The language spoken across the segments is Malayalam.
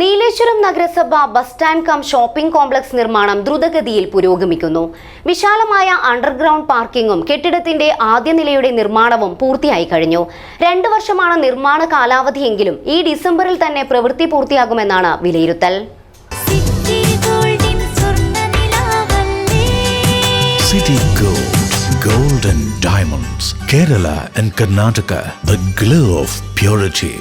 നീലേശ്വരം നഗരസഭ bus stand cum shopping complex നിർമ്മാണം ദ്രുതഗതിയിൽ പുരോഗമിക്കുന്നു. വിശാലമായ അണ്ടർഗ്രൗണ്ട് പാർക്കിംഗും കെട്ടിടത്തിന്റെ ആദ്യ നിലയുടെ നിർമ്മാണവും പൂർത്തിയായി കഴിഞ്ഞു. രണ്ടു വർഷമാണ് നിർമ്മാണ കാലാവധിയെങ്കിലും ഈ ഡിസംബറിൽ തന്നെ പ്രവൃത്തി പൂർത്തിയാകുമെന്നാണ് വിലയിരുത്തൽ. City Gold, Gold and Diamonds, Kerala and Karnataka, the glow of purity.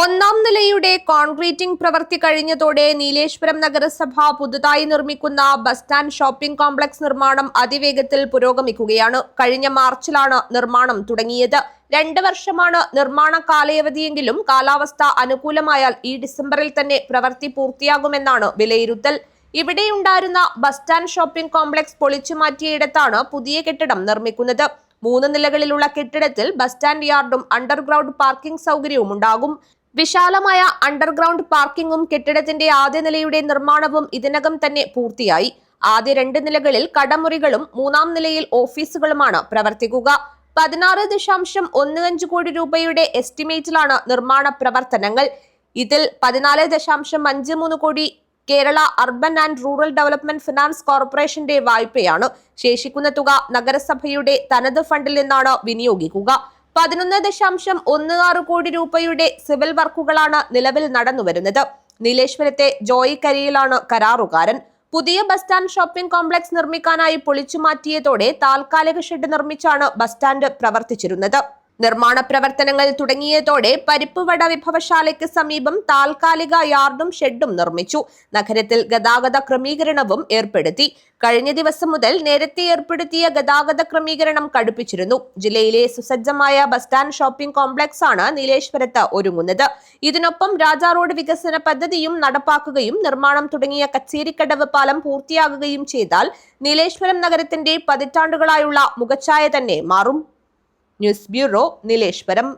ഒന്നാം നിലയുടെ കോൺക്രീറ്റിംഗ് പ്രവൃത്തി കഴിഞ്ഞതോടെ നീലേശ്വരം നഗരസഭ പുതുതായി നിർമ്മിക്കുന്ന ബസ് സ്റ്റാൻഡ് ഷോപ്പിംഗ് കോംപ്ലക്സ് നിർമ്മാണം അതിവേഗത്തിൽ പുരോഗമിക്കുകയാണ്. കഴിഞ്ഞ മാർച്ചിലാണ് നിർമ്മാണം തുടങ്ങിയത്. രണ്ട് വർഷമാണ് നിർമ്മാണ കാലയവധിയെങ്കിലും കാലാവസ്ഥ അനുകൂലമായാൽ ഈ ഡിസംബറിൽ തന്നെ പ്രവൃത്തി പൂർത്തിയാകുമെന്നാണ് വിലയിരുത്തൽ. ഇവിടെയുണ്ടായിരുന്ന ബസ് സ്റ്റാൻഡ് ഷോപ്പിംഗ് കോംപ്ലക്സ് പൊളിച്ചു മാറ്റിയയിടത്താണ് പുതിയ കെട്ടിടം നിർമ്മിക്കുന്നത്. മൂന്ന് നിലകളിലുള്ള കെട്ടിടത്തിൽ ബസ് സ്റ്റാൻഡ് യാർഡും അണ്ടർഗ്രൗണ്ട് പാർക്കിംഗ് സൗകര്യവും ഉണ്ടാകും വിശാലമായ അണ്ടർഗ്രൗണ്ട് പാർക്കിംഗും കെട്ടിടത്തിന്റെ ആദ്യ നിലയുടെ നിർമ്മാണവും ഇതിനകം തന്നെ പൂർത്തിയായി. ആദ്യ രണ്ട് നിലകളിൽ കടമുറികളും മൂന്നാം നിലയിൽ ഓഫീസുകളുമാണ് പ്രവർത്തിക്കുക. പതിനാറ് ദശാംശം ഒന്ന് അഞ്ച് കോടി രൂപയുടെ എസ്റ്റിമേറ്റിലാണ് നിർമ്മാണ പ്രവർത്തനങ്ങൾ. ഇതിൽ പതിനാല് ദശാംശം അഞ്ച് മൂന്ന് കോടി Kerala urban and rural development finance കോർപ്പറേഷന്റെ വായ്പയാണ്. ശേഷിക്കുന്ന തുക നഗരസഭയുടെ തനത് ഫണ്ടിൽ നിന്നാണ് വിനിയോഗിക്കുക. പതിനൊന്ന് ദശാംശം ഒന്ന് ആറ് കോടി രൂപയുടെ സിവിൽ വർക്കുകളാണ് നിലവിൽ നടന്നുവരുന്നത്. നീലേശ്വരത്തെ ജോയി കരിയിലാണ് കരാറുകാരൻ. പുതിയ ബസ് സ്റ്റാൻഡ് ഷോപ്പിംഗ് കോംപ്ലക്സ് നിർമ്മിക്കാനായി പൊളിച്ചു മാറ്റിയതോടെ താൽക്കാലിക ഷെഡ് നിർമ്മിച്ചാണ് ബസ് സ്റ്റാൻഡ് പ്രവർത്തിച്ചിരുന്നത്. നിർമ്മാണ പ്രവർത്തനങ്ങൾ തുടങ്ങിയതോടെ പരിപ്പുവട വിഭവശാലയ്ക്ക് സമീപം താൽക്കാലിക യാർഡും ഷെഡും നിർമ്മിച്ചു. നഗരത്തിൽ ഗതാഗത ക്രമീകരണവും ഏർപ്പെടുത്തി. കഴിഞ്ഞ ദിവസം മുതൽ നേരത്തെ ഏർപ്പെടുത്തിയ ഗതാഗത ക്രമീകരണം കടുപ്പിച്ചിരുന്നു. ജില്ലയിലെ സുസജ്ജമായ ബസ് സ്റ്റാൻഡ് ഷോപ്പിംഗ് കോംപ്ലക്സ് ആണ് നീലേശ്വരത്ത് ഒരുങ്ങുന്നത്. ഇതിനൊപ്പം രാജാ റോഡ് വികസന പദ്ധതിയും നടപ്പാക്കുകയും നിർമ്മാണം തുടങ്ങിയ കച്ചേരിക്കടവ് പാലം പൂർത്തിയാകുകയും ചെയ്താൽ നീലേശ്വരം നഗരത്തിന്റെ പതിറ്റാണ്ടുകളായുള്ള മുഖച്ഛായ തന്നെ മാറും. News bureau Nileshwaram